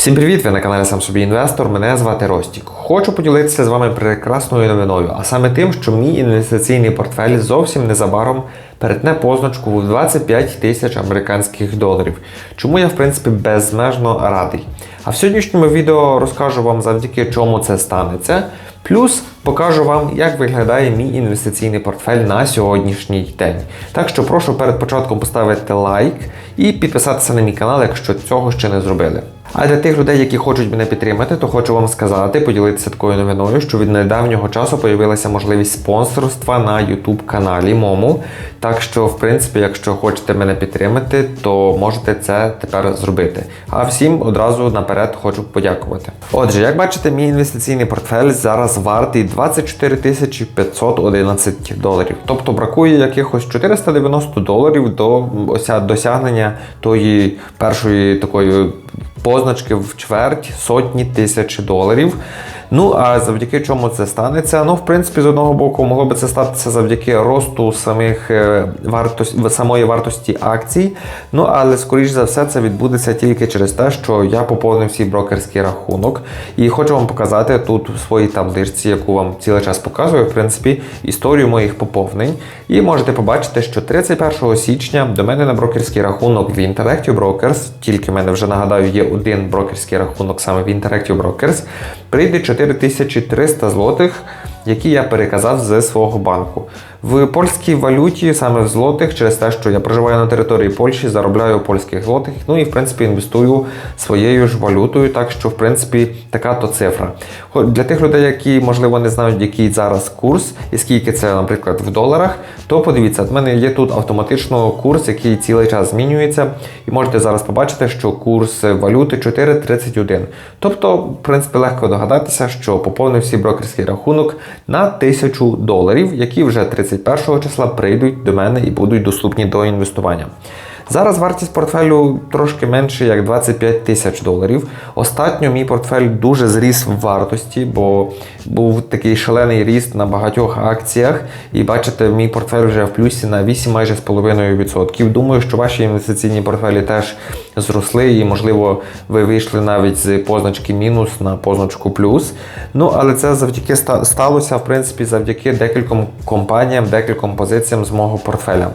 Всім привіт! Ви на каналі Сам Собі Інвестор. Мене звати Ростік. Хочу поділитися з вами прекрасною новиною, а саме тим, що мій інвестиційний портфель зовсім незабаром перетне позначку в 25 тисяч американських доларів. Чому я в принципі безмежно радий. А в сьогоднішньому відео розкажу вам завдяки чому це станеться. Плюс покажу вам, як виглядає мій інвестиційний портфель на сьогоднішній день. Так що прошу перед початком поставити лайк і підписатися на мій канал, якщо цього ще не зробили. А для тих людей, які хочуть мене підтримати, то хочу вам сказати, поділитися такою новиною, що від недавнього часу появилася можливість спонсорства на YouTube каналі Мому. Так що, в принципі, якщо хочете мене підтримати, то можете це тепер зробити. А всім одразу наперед хочу подякувати. Отже, як бачите, мій інвестиційний портфель зараз вартий 24 511 доларів. Тобто бракує якихось 490 доларів до ося досягнення тої першої такої позначки в чверть сотні тисяч доларів. Ну а завдяки чому це станеться? Ну, в принципі, з одного боку, могло би це статися завдяки росту самих е, вартості самої вартості акцій. Ну але скоріш за все це відбудеться тільки через те, що я поповнив свій брокерський рахунок. І хочу вам показати тут в своїй табличці, яку вам цілий час показую, в принципі, історію моїх поповнень. І можете побачити, що 31 січня до мене на брокерський рахунок в Interactive Brokers, тільки в мене вже нагадаю, є один брокерський рахунок саме в Interactive Brokers, прийде 4300 злотих, які я переказав з свого банку. В польській валюті, саме в злотих, через те, що я проживаю на території Польщі, заробляю польських злотих, ну і в принципі інвестую своєю ж валютою, так що в принципі така то цифра. Для тих людей, які можливо не знають, який зараз курс і скільки це, наприклад, в доларах, то подивіться, в мене є тут автоматично курс, який цілий час змінюється, і можете зараз побачити, що курс валюти 4,31. Тобто, в принципі, легко догадатися, що поповнив свій брокерський рахунок на 1000 доларів, які вже 31 числа прийдуть до мене і будуть доступні до інвестування. Зараз вартість портфелю трошки менше, як 25 тисяч доларів. Остатньо мій портфель дуже зріс в вартості, бо був такий шалений ріст на багатьох акціях. І бачите, мій портфель вже в плюсі на 8 майже з половиною відсотків. Думаю, що ваші інвестиційні портфелі теж зросли, і, можливо, ви вийшли навіть з позначки мінус на позначку плюс. Ну, але це завдяки сталося, в принципі, завдяки декільком компаніям, декільком позиціям з мого портфеля.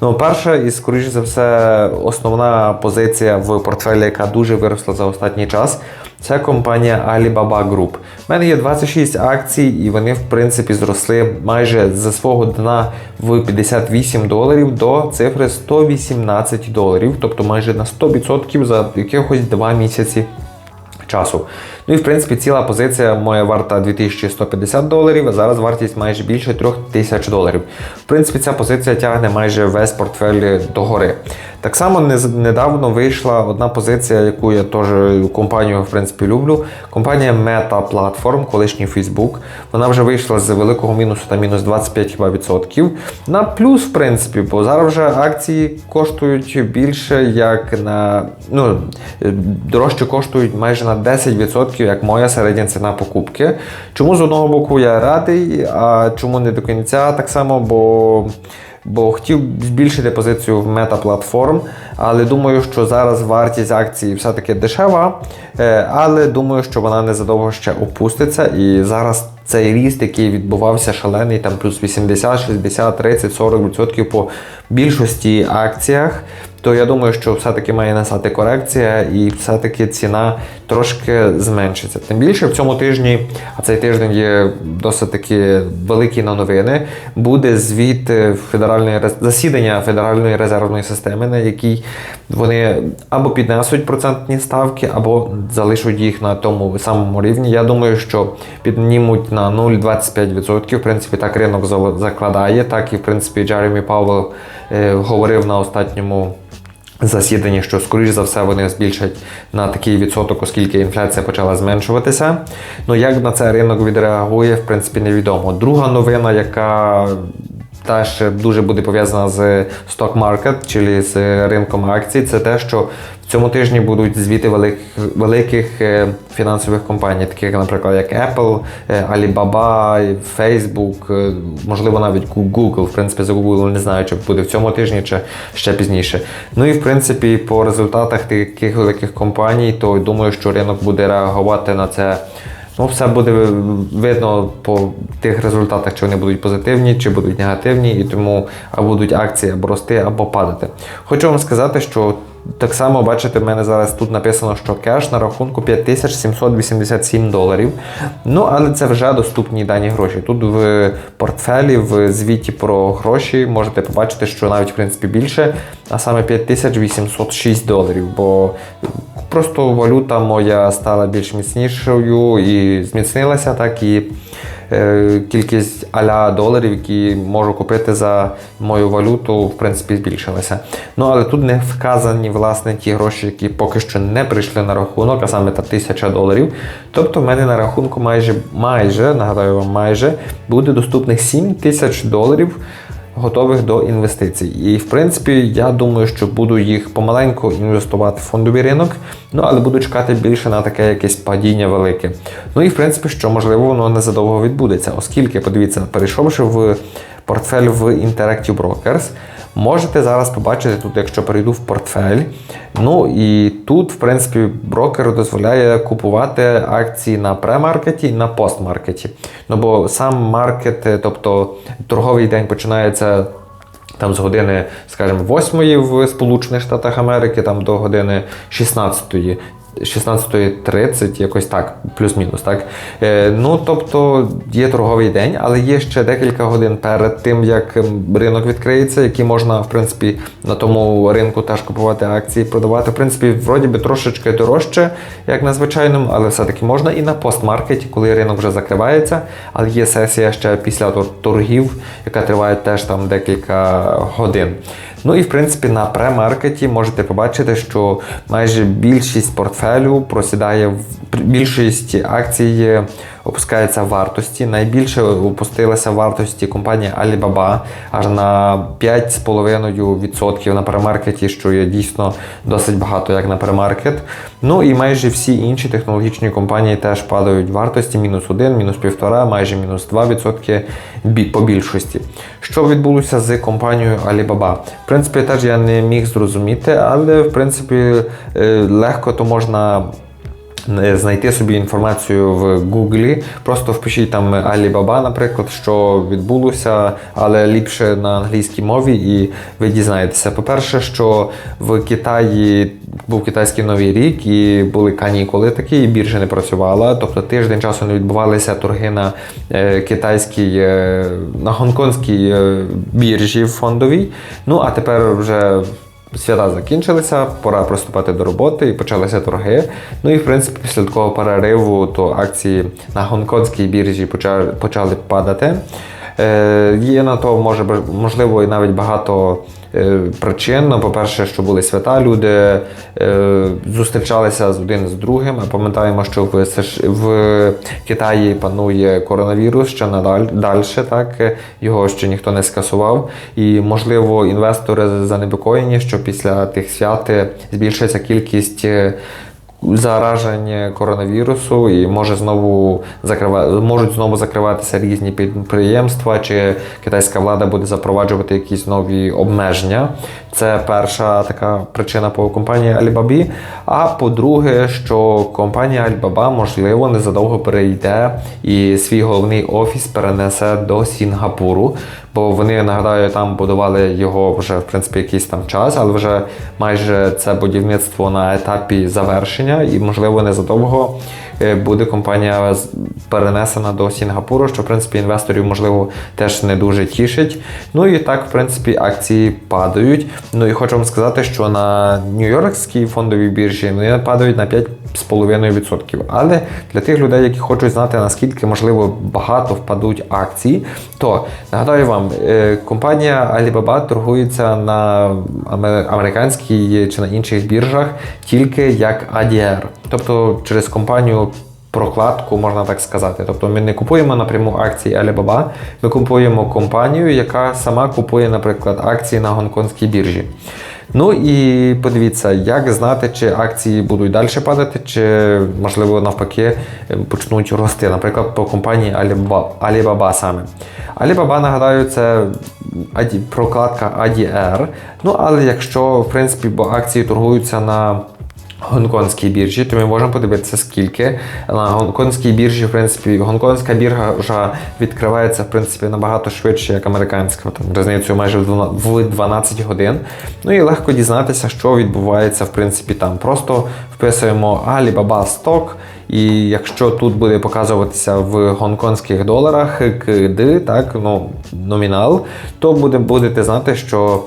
Ну, перша і, скоріш за все, основна позиція в портфелі, яка дуже виросла за останній час, це компанія Alibaba Group. У мене є 26 акцій, і вони, в принципі, зросли майже зі свого дна в 58 доларів до цифри 118 доларів, тобто майже на 100% за якихось 2 місяці часу. Ну і в принципі ціла позиція моя варта 2150 доларів, а зараз вартість майже більше 3000 доларів. В принципі, ця позиція тягне майже весь портфель догори. Так само недавно вийшла одна позиція, яку я теж компанію в принципі люблю. Компанія Meta Platform, колишній Facebook. Вона вже вийшла з великого мінусу та мінус 25 хіба відсотків. На плюс, в принципі, бо зараз вже акції коштують більше, як на ну, дорожче коштують майже на 10%, як моя середня ціна покупки. Чому з одного боку я радий, а чому не до кінця так само, бо бо хотів збільшити позицію в мета-платформ, але думаю, що зараз вартість акції все-таки дешева, е, але думаю, що вона незадовго ще опуститься. І зараз цей ріст, який відбувався шалений, там плюс 80, 60, 30, 40% по більшості акціях то я думаю, що все-таки має настати корекція і все-таки ціна трошки зменшиться. Тим більше в цьому тижні, а цей тиждень є досить таки великий на новини, буде звіт федеральної засідання Федеральної резервної системи, на якій вони або піднесуть процентні ставки, або залишать їх на тому самому рівні. Я думаю, що піднімуть на 0,25%. В принципі, так ринок закладає, так і в принципі Джеремі Павел е, говорив на останньому засіданні, що, скоріш за все, вони збільшать на такий відсоток, оскільки інфляція почала зменшуватися. Ну як на це ринок відреагує, в принципі, невідомо. Друга новина, яка теж дуже буде пов'язана з market, чи з ринком акцій. Це те, що в цьому тижні будуть звіти великих, великих е, фінансових компаній, таких, наприклад, як Apple, е, Alibaba, Facebook, е, можливо, навіть Google. В принципі, за Google не знаю, чи буде в цьому тижні, чи ще пізніше. Ну і в принципі, по результатах таких великих компаній, то думаю, що ринок буде реагувати на це. Ну, все буде видно по тих результатах, чи вони будуть позитивні, чи будуть негативні, і тому або будуть акції або рости, або падати. Хочу вам сказати, що так само бачите, в мене зараз тут написано, що кеш на рахунку 5787 доларів. Ну, але це вже доступні дані гроші. Тут в портфелі, в звіті про гроші можете побачити, що навіть в принципі більше, а саме 5806 доларів. Бо просто валюта моя стала більш міцнішою і зміцнилася, так і е, кількість аля доларів, які можу купити за мою валюту, в принципі, збільшилася. Ну але тут не вказані власне ті гроші, які поки що не прийшли на рахунок, а саме та тисяча доларів. Тобто в мене на рахунку майже майже нагадаю вам, майже буде доступних 7 тисяч доларів готових до інвестицій. І в принципі, я думаю, що буду їх помаленьку інвестувати в фондовий ринок, ну але буду чекати більше на таке якесь падіння велике. Ну і в принципі, що можливо, воно незадовго відбудеться, оскільки, подивіться, перейшовши в портфель в Interactive Brokers, Можете зараз побачити тут, якщо перейду в портфель. Ну і тут, в принципі, брокер дозволяє купувати акції на премаркеті і на постмаркеті. Ну бо сам маркет, тобто торговий день починається. Там з години, скажімо, 8 в Сполучених Штатах Америки, там до години 16 16.30, якось так, плюс-мінус. так. Е, ну, тобто є торговий день, але є ще декілька годин перед тим, як ринок відкриється, які можна, в принципі, на тому ринку теж купувати акції, продавати. В принципі, вроді би трошечки дорожче, як на звичайному, але все-таки можна і на постмаркеті, коли ринок вже закривається. Але є сесія ще після торгів, яка триває теж там декілька годин. Ну і в принципі на премаркеті можете побачити, що майже більшість портфелю просідає більшість акцій опускається в вартості. Найбільше опустилася вартості компанія Alibaba аж на 5,5% на премаркеті, що є дійсно досить багато, як на премаркет. Ну і майже всі інші технологічні компанії теж падають вартості: мінус 1, мінус 1,5, майже мінус 2% по більшості. Що відбулося з компанією Alibaba? В принципі, теж я не міг зрозуміти, але в принципі е, легко то можна. Е, знайти собі інформацію в Гуглі. Просто впишіть там Alibaba, наприклад, що відбулося, але ліпше на англійській мові, і ви дізнаєтеся. По-перше, що в Китаї був китайський новий рік і були канікули такі, і біржа не працювала. Тобто тиждень часу не відбувалися торги на е, китайській, е, на гонконгській біржі фондовій. Ну а тепер вже. Свята закінчилися, пора приступати до роботи і почалися торги. Ну і в принципі після такого перериву то акції на гонконгській біржі почали, почали падати. Е, Є на то може можливо і навіть багато причин. Ну, по-перше, що були свята, люди е, зустрічалися з один з другим. Пам'ятаємо, що в США, в Китаї панує коронавірус ще далі, так його ще ніхто не скасував. І, можливо, інвестори занепокоєні, що після тих свят збільшиться кількість зараження коронавірусу і може знову закривати, можуть знову закриватися різні підприємства, чи китайська влада буде запроваджувати якісь нові обмеження. Це перша така причина по компанії Alibaba. А по-друге, що компанія Alibaba, можливо незадовго перейде і свій головний офіс перенесе до Сінгапуру. Бо вони нагадаю, там будували його вже в принципі якийсь там час, але вже майже це будівництво на етапі завершення, і можливо незадовго Е, буде компанія перенесена до Сінгапуру, що в принципі інвесторів можливо теж не дуже тішить. Ну і так, в принципі, акції падають. Ну і хочу вам сказати, що на Нью-Йоркській фондовій біржі вони падають на 5,5%. Але для тих людей, які хочуть знати, наскільки можливо багато впадуть акції, то нагадаю вам, е, компанія Alibaba торгується на американській чи на інших біржах тільки як ADR. Тобто через компанію прокладку, можна так сказати. Тобто ми не купуємо напряму акції Alibaba, ми купуємо компанію, яка сама купує, наприклад, акції на гонконгській біржі. Ну і подивіться, як знати, чи акції будуть далі падати, чи можливо навпаки почнуть рости. Наприклад, по компанії Alibaba, саме. Alibaba, нагадаю, це прокладка ADR. Ну але якщо в принципі, бо акції торгуються на гонконгській біржі, то ми можемо подивитися, скільки на гонконгській біржі, в принципі, гонконгська біржа відкривається в принципі набагато швидше, як американська, там різницею майже в 12 годин. Ну і легко дізнатися, що відбувається в принципі там. Просто вписуємо Alibaba Stock, і якщо тут буде показуватися в гонконгських доларах КД, так, ну, номінал, то буде, будете знати, що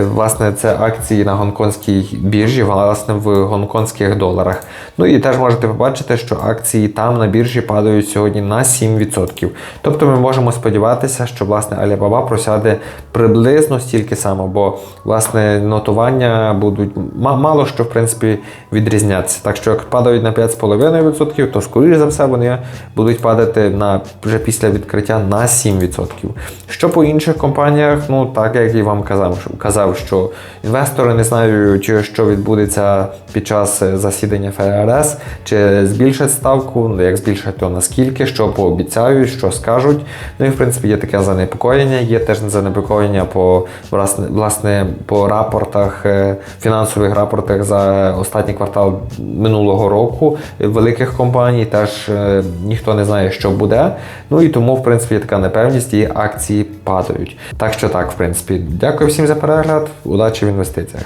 власне це акції на гонконгській біржі, власне, в гонконгських доларах. Ну і теж можете побачити, що акції там на біржі падають сьогодні на 7%. Тобто ми можемо сподіватися, що власне Alibaba просяде приблизно стільки само, бо власне нотування будуть ма- мало що в принципі відрізнятися. Так що як падають на 5,5%, то скоріш за все вони будуть падати на вже після відкриття на 7%. Що по інших компаніях, ну так як і вам казав, що- казав, що інвестори не знають, що відбудеться під час е, засідання ФРС, чи збільшать ставку, ну, як збільшать, то наскільки, що пообіцяють, що скажуть. Ну і в принципі є таке занепокоєння, є теж занепокоєння по власне, власне по рапортах, е, фінансових рапортах за останній квартал минулого року великих компаній. Теж е, ніхто не знає, що буде. Ну і тому, в принципі, є така непевність, і акції падають. Так що так, в принципі, дякую всім за перегляд. Удачі в інвестиціях.